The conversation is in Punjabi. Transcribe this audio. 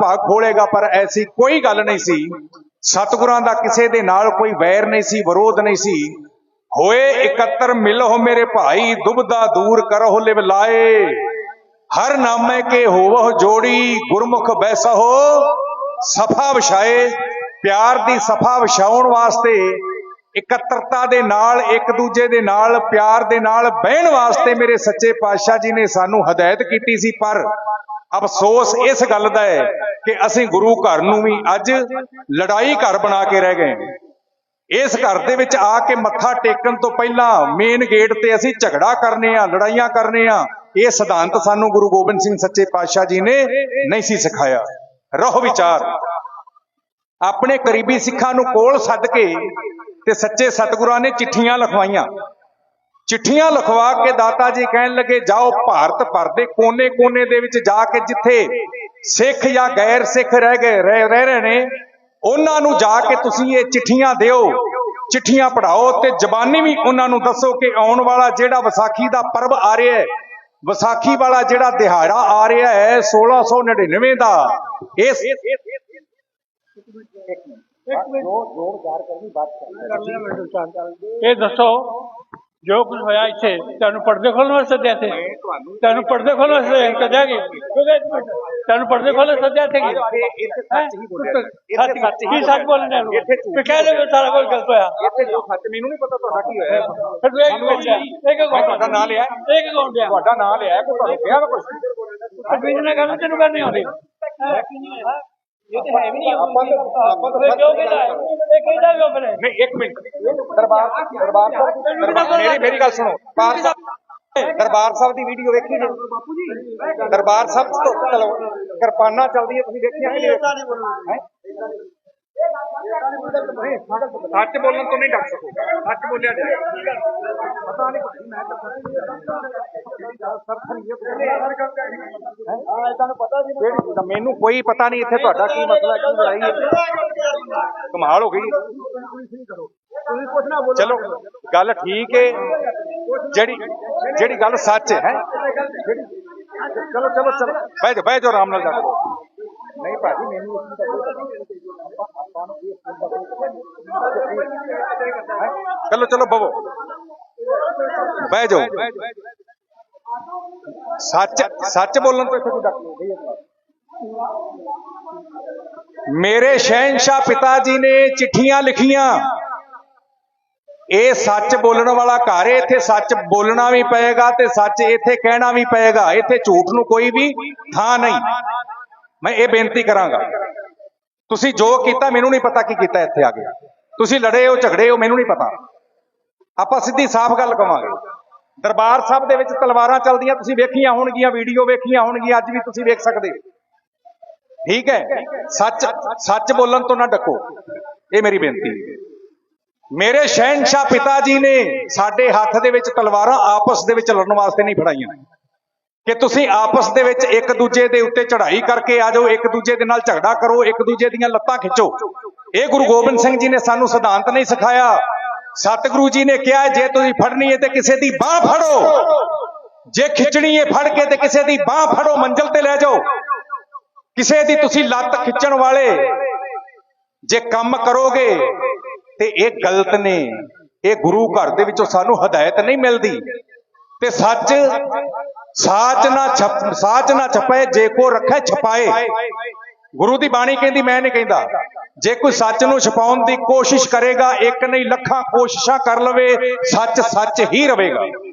ਭਾਗ ਖੋਲੇਗਾ, ਪਰ ਐਸੀ ਕੋਈ ਗੱਲ ਨਹੀਂ ਸੀ। ਸਤਿਗੁਰਾਂ ਦਾ ਕਿਸੇ ਦੇ ਨਾਲ ਕੋਈ ਵੈਰ ਨਹੀਂ ਸੀ, ਵਿਰੋਧ ਨਹੀਂ ਸੀ। ਹੋਏ ਇਕੱਤਰ, ਮਿਲੋ ਮੇਰੇ ਭਾਈ, ਦੁਬਦਾ ਦੂਰ ਕਰੋ ਲਿਵ ਲਾਏ। ਹਰ ਨਾਮੇ ਕੇ ਹੋਵੋ ਜੋੜੀ, ਗੁਰਮੁਖ ਬੈਸਹੋ, ਸਫਾ ਵਿਛਾਏ। ਪਿਆਰ ਦੀ ਸਫਾ ਵਿਛਾਉਣ ਵਾਸਤੇ ਇਕੱਤਰਤਾ ਦੇ ਨਾਲ, ਇੱਕ ਦੂਜੇ ਦੇ ਨਾਲ, ਪਿਆਰ ਦੇ ਨਾਲ ਬਹਿਣ ਵਾਸਤੇ ਮੇਰੇ ਸੱਚੇ ਪਾਤਸ਼ਾਹ ਜੀ ਨੇ ਸਾਨੂੰ ਹਦਾਇਤ ਕੀਤੀ ਸੀ, ਪਰ ਅਫਸੋਸ ਇਸ ਗੱਲ ਦਾ ਹੈ ਕਿ ਅਸੀਂ ਗੁਰੂ ਘਰ ਨੂੰ ਵੀ ਅੱਜ ਲੜਾਈ ਘਰ ਬਣਾ ਕੇ ਰਹਿ ਗਏ। ਇਸ ਘਰ ਦੇ ਵਿੱਚ ਆ ਕੇ ਮੱਥਾ ਟੇਕਣ ਤੋਂ ਪਹਿਲਾਂ ਮੇਨ ਗੇਟ ਤੇ ਅਸੀਂ ਝਗੜਾ ਕਰਨੇ ਆ ਲੜਾਈਆਂ ਕਰਨੇ ਆ ਇਹ ਸਿਧਾਂਤ ਸਾਨੂੰ ਗੁਰੂ ਗੋਬਿੰਦ ਸਿੰਘ ਸੱਚੇ ਪਾਤਸ਼ਾਹ ਜੀ ਨੇ ਨਹੀਂ ਸੀ ਸਿਖਾਇਆ। ਰਹੋ ਵਿਚਾਰ। ਆਪਣੇ ਕਰੀਬੀ ਸਿੱਖਾਂ ਨੂੰ ਕੋਲ ਸੱਦ ਕੇ ਤੇ ਸੱਚੇ ਸਤਿਗੁਰਾਂ ਨੇ ਚਿੱਠੀਆਂ ਲਿਖਵਾਈਆਂ। ਚਿੱਠੀਆਂ ਲਿਖਵਾ ਕੇ ਦਾਤਾ ਜੀ ਕਹਿਣ ਲੱਗੇ ਜਾਓ ਭਾਰਤ ਭਰ ਦੇ ਕੋਨੇ-ਕੋਨੇ ਦੇ ਵਿੱਚ ਜਾ ਕੇ ਜਿੱਥੇ ਸਿੱਖ ਜਾਂ ਗੈਰ ਸਿੱਖ ਰਹਿ ਗਏ ਰਹਿ ਰਹਿ ਰਹੇ ਨੇ ਉਹਨਾਂ ਨੂੰ ਜਾ ਕੇ ਤੁਸੀਂ ਇਹ ਚਿੱਠੀਆਂ ਦਿਓ। ਚਿੱਠੀਆਂ ਪੜਾਓ ਤੇ ਜ਼ਬਾਨੀ ਵੀ ਉਹਨਾਂ ਨੂੰ ਦੱਸੋ ਕਿ ਆਉਣ ਵਾਲਾ ਜਿਹੜਾ ਵਿਸਾਖੀ ਦਾ ਪਰਬ ਆ ਰਿਹਾ ਹੈ ਵਿਸਾਖੀ ਵਾਲਾ ਜਿਹੜਾ ਦਿਹਾੜਾ ਆ ਰਿਹਾ ਹੈ 1699 ਦਾ ਇਸ ਇਹ ਦੱਸੋ ਜੋ ਕੁਝ ਹੋਇਆ ਇੱਥੇ ਤੁਹਾਨੂੰ ਪਰਦੇ ਖੋਲਣ ਵਾਸਤੇ ਸੱਦਿਆ ਤੇ ਤੁਹਾਨੂੰ ਪਰਦੇ ਖੋਲਣ ਵਾਸਤੇ ਸੱਦਿਆ ਕਿ? ਤੁਹਾਨੂੰ ਪਰਦੇ ਖੋਲਣ ਸੱਦਿਆ ਤੇ ਇੱਥੇ ਸੱਚ ਹੀ ਬੋਲਿਆ ਸੱਚ ਸੱਚ ਹੀ ਸੱਚ ਬੋਲਣਾ ਇੱਥੇ ਝੂਠ ਕਹਿ ਦੇ ਸਾਰਾ ਕੁਝ ਗਲਤ ਹੋਇਆ। ਇੱਥੇ ਜੋ ਸੱਚ ਮੈਨੂੰ ਨਹੀਂ ਪਤਾ ਤੁਹਾਡਾ ਕੀ ਹੋਇਆ। ਫਿਰ ਇੱਕ ਬੱਚਾ ਇੱਕ ਤੁਹਾਡਾ ਨਾਂ ਲਿਆ। ਇੱਕ ਕੌਣ ਦਿਆ ਤੁਹਾਡਾ ਨਾਂ ਲਿਆ ਕਿ ਤੁਹਾਨੂੰ ਕਿਹਾ ਵਾ ਕੁਝ ਅਬੀਨ ਨੇ ਕਹਿੰਦਾ ਤੈਨੂੰ ਕਰਨੀ ਆਉਂਦੀ। ਇਹ ਤਾਂ ਹੈ ਵੀ ਨਹੀਂ ਆਪਾਂ ਤਾਂ- ਆਪਾਂ ਤਾਂ ਕਹਿੰਦਾ ਕਿਉਂ ਫਿਰ ਨਹੀਂ ਇੱਕ ਮਿੰਟ। ਦਰਬਾਰ ਦਰਬਾਰ ਸਾਹਿਬ ਮੇਰੀ ਮੇਰੀ ਗੱਲ ਸੁਣੋ। ਦਰਬਾਰ ਸਾਹਿਬ ਦਰਬਾਰ ਸਾਹਿਬ ਦੀ ਵੀਡੀਓ ਵੇਖੀ ਜੀ ਦਰਬਾਰ ਸਾਹਿਬ ਤੋਂ ਚਲੋ ਕਿਰਪਾਨਾਂ ਚੱਲਦੀਆਂ ਤੁਸੀਂ ਦੇਖੀਆਂ ਕਿ ਨਹੀਂ ਹੈਂ? ਸੱਚ ਬੋਲਣ ਤੋਂ ਨਹੀਂ ਡਰ ਸਕੋ। ਸੱਚ ਬੋਲਿਆ ਜਾਏ। ਪਤਾ ਨਹੀਂ ਮੈਂ ਤਾਂ ਤੁਹਾਨੂੰ ਪਤਾ ਜੀ ਮੈਨੂੰ ਕੋਈ ਪਤਾ ਨਹੀਂ ਇੱਥੇ ਤੁਹਾਡਾ ਕੀ ਮਸਲਾ ਕੀ ਲੜਾਈ ਹੈ। ਕਮਾਲ ਹੋ ਗਈ ਚਲੋ ਗੱਲ ਠੀਕ ਹੈ ਜਿਹੜੀ ਜਿਹੜੀ ਗੱਲ ਸੱਚ ਹੈ ਚਲੋ ਚਲੋ ਚਲੋ ਬਹਿ ਜਾ ਬਹਿ ਜਾ ਆਰਾਮ ਨਾਲ ਜਾ ਕੇ। ਨਹੀਂ ਭਾਜੀ ਮੈਨੂੰ ਇਸ ਦਾ ਕੋਈ ਪਤਾ ਨਹੀਂ ਆਪਾਂ ਨੂੰ ਇਸ ਦਾ ਹੈਂ? ਚਲੋ ਚਲੋ ਬਵੋ ਬਹਿ ਜਾਓ ਸੱਚ ਸੱਚ ਬੋਲਣ ਤੋਂ ਇੱਥੇ ਕੋਈ ਡਰ ਨਹੀਂ ਮੇਰੇ ਸ਼ਹਿਨशाह ਪਿਤਾ ਜੀ ਨੇ ਚਿੱਠੀਆਂ ਲਿਖੀਆਂ। ਇਹ ਸੱਚ ਬੋਲਣ ਵਾਲਾ ਘਰ ਹੈ, ਇੱਥੇ ਸੱਚ ਬੋਲਣਾ ਵੀ ਪਏਗਾ ਤੇ ਸੱਚ ਇੱਥੇ ਕਹਿਣਾ ਵੀ ਪਏਗਾ। ਇੱਥੇ ਝੂਠ ਨੂੰ ਕੋਈ ਵੀ ਥਾਂ ਨਹੀਂ। ਮੈਂ ਇਹ ਬੇਨਤੀ ਕਰਾਂਗਾ। ਤੁਸੀਂ ਜੋ ਕੀਤਾ, ਮੈਨੂੰ ਨਹੀਂ ਪਤਾ ਕੀ ਕੀਤਾ ਇੱਥੇ ਆ ਕੇ। ਤੁਸੀਂ ਲੜੇ ਹੋ, ਝਗੜੇ ਹੋ, ਮੈਨੂੰ ਨਹੀਂ ਪਤਾ। ਆਪਾਂ ਸਿੱਧੀ ਸਾਫ਼ ਗੱਲ ਕਵਾਂਗੇ। ਦਰਬਾਰ ਸਾਹਿਬ ਦੇ ਵਿੱਚ ਤਲਵਾਰਾਂ ਚੱਲਦੀਆਂ, ਤੁਸੀਂ ਵੇਖੀਆਂ ਹੋਣਗੀਆਂ, ਵੀਡੀਓ ਵੇਖੀਆਂ ਹੋਣਗੀਆਂ, ਅੱਜ ਵੀ ਤੁਸੀਂ ਵੇਖ ਸਕਦੇ ਹੋ। ਠੀਕ ਹੈ? ਸੱਚ ਸੱਚ ਬੋਲਣ ਤੋਂ ਨਾ ਡੱਕੋ। ਇਹ ਮੇਰੀ ਬੇਨਤੀ ਹੈ। ਮੇਰੇ ਸ਼ਹਿਨशाह ਪਿਤਾ ਜੀ ਨੇ ਸਾਡੇ ਹੱਥ ਦੇ ਵਿੱਚ ਤਲਵਾਰਾਂ ਆਪਸ ਦੇ ਵਿੱਚ ਲੜਨ ਵਾਸਤੇ ਨਹੀਂ ਫੜਾਈਆਂ। ਕਿ ਤੁਸੀਂ ਆਪਸ ਦੇ ਵਿੱਚ ਇੱਕ ਦੂਜੇ ਦੇ ਉੱਤੇ ਚੜ੍ਹਾਈ ਕਰਕੇ ਆ ਜਾਓ, ਇੱਕ ਦੂਜੇ ਦੇ ਨਾਲ ਝਗੜਾ ਕਰੋ, ਇੱਕ ਦੂਜੇ ਦੀਆਂ ਲੱਤਾਂ ਖਿੱਚੋ। ਇਹ ਗੁਰੂ ਗੋਬਿੰਦ ਸਿੰਘ ਜੀ ਨੇ ਸਾਨੂੰ ਸਿਧਾਂਤ ਨਹੀਂ ਸਿਖਾਇਆ। ਸਤਿਗੁਰੂ ਜੀ ਨੇ ਕਿਹਾ, ਜੇ ਤੁਸੀਂ ਫੜਨੀ ਹੈ ਤੇ ਕਿਸੇ ਦੀ ਬਾਹ ਫੜੋ। ਜੇ ਖਿੱਚਣੀ ਹੈ ਫੜ ਕੇ ਤੇ ਕਿਸੇ ਦੀ ਬਾਹ ਫੜੋ, ਮੰਜ਼ਲ ਤੇ ਲੈ ਜਾਓ। ਕਿਸੇ ਦੀ ਤੁਸੀਂ ਲੱਤ ਖਿੱਚਣ ਵਾਲੇ, ਜੇ ਕੰਮ ਕਰੋਗੇ, ਤੇ ਇਹ ਗਲਤ ਨੇ। ਇਹ ਗੁਰੂ ਘਰ ਦੇ ਵਿੱਚੋਂ ਸਾਨੂੰ ਹਦਾਇਤ ਨਹੀਂ ਮਿਲਦੀ। ਤੇ ਸੱਚ, ਸਾਚ ਨਾ ਛਪ, ਸਾਚ ਨਾ ਛਪੇ ਜੇ ਕੋ ਰੱਖੇ, ਛਪਾਏ। ਗੁਰੂ ਦੀ ਬਾਣੀ ਕਹਿੰਦੀ, ਮੈਂ ਨਹੀਂ ਕਹਿੰਦਾ। ਜੇ ਕੋਈ ਸੱਚ ਨੂੰ ਛਪਾਉਣ ਦੀ ਕੋਸ਼ਿਸ਼ ਕਰੇਗਾ, ਇੱਕ ਨਹੀਂ, ਲੱਖਾਂ ਕੋਸ਼ਿਸ਼ਾਂ ਕਰ ਲਵੇ, ਸੱਚ ਸੱਚ ਹੀ ਰਹੇਗਾ